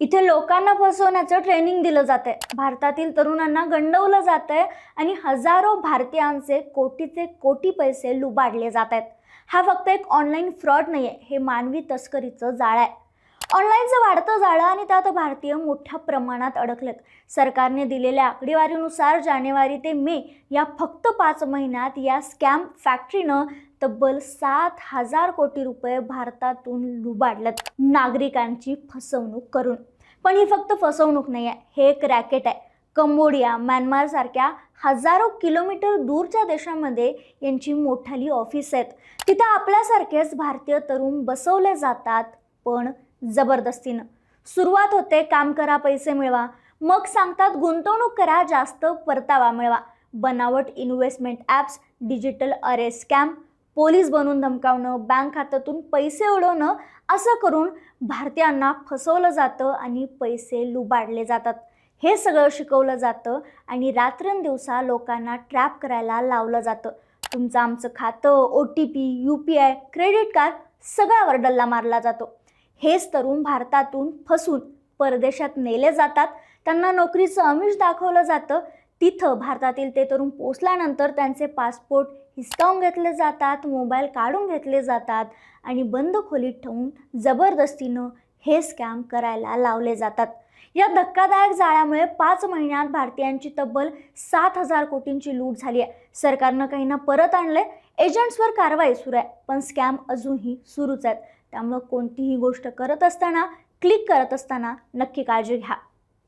इथे लोकांना फसवण्याचं ट्रेनिंग दिलं जातंय. भारतातील तरुणांना गंडवलं जातंय आणि हजारो भारतीयांचे कोटीचे कोटी पैसे लुबाडले जात आहेत. हा फक्त एक ऑनलाईन फ्रॉड नाही आहे हे मानवी तस्करीचं जाळं आहे. ऑनलाईनचं वाढतं जाळं आणि त्यात भारतीय मोठ्या प्रमाणात अडकलेत. सरकारने दिलेल्या आकडेवारीनुसार जानेवारी ते मे या फक्त पाच महिन्यात या स्कॅम फॅक्टरीनं तब्बल सात हजार कोटी रुपये भारतातून लुबाडलेत नागरिकांची फसवणूक करून. पण ही फक्त फसवणूक नाही आहे हे एक रॅकेट आहे. कंबोडिया म्यानमारसारख्या हजारो किलोमीटर दूरच्या देशामध्ये यांची मोठाली ऑफिस आहेत. तिथं आपल्यासारखेच भारतीय तरुण बसवले जातात पण जबरदस्तीनं. सुरुवात होते काम करा पैसे मिळवा. मग सांगतात गुंतवणूक करा जास्त परतावा मिळवा. बनावट इन्व्हेस्टमेंट ॲप्स डिजिटल अरे स्कॅम पोलीस बनून धमकावणं बँक खात्यातून पैसे उडवणं असं करून भारतीयांना फसवलं जातं आणि पैसे लुबाडले जातात. हे सगळं शिकवलं जातं आणि रात्रंदिवसा लोकांना ट्रॅप करायला लावलं जातं. तुमचं आमचं खातं O T P U P I credit card सगळ्यावर डल्ला मारला जातो. हेच तरुण भारतातून फसून परदेशात नेले जातात. त्यांना नोकरीचं आमिष दाखवलं जातं. तिथं भारतातील ते तरुण पोचल्यानंतर त्यांचे पासपोर्ट हिसकावून घेतले जातात मोबाईल काढून घेतले जातात आणि बंद खोलीत ठेवून जबरदस्तीनं हे स्कॅम करायला लावले जातात. या धक्कादायक जाळ्यामुळे पाच महिन्यात भारतीयांची तब्बल सात हजार कोटींची लूट झाली आहे. सरकारनं काहींना परत आणले एजंट्सवर कारवाई सुरू आहे. पण स्कॅम अजूनही सुरूच आहेत. त्यामुळं कोणतीही गोष्ट करत असताना क्लिक करत असताना नक्की काळजी घ्या.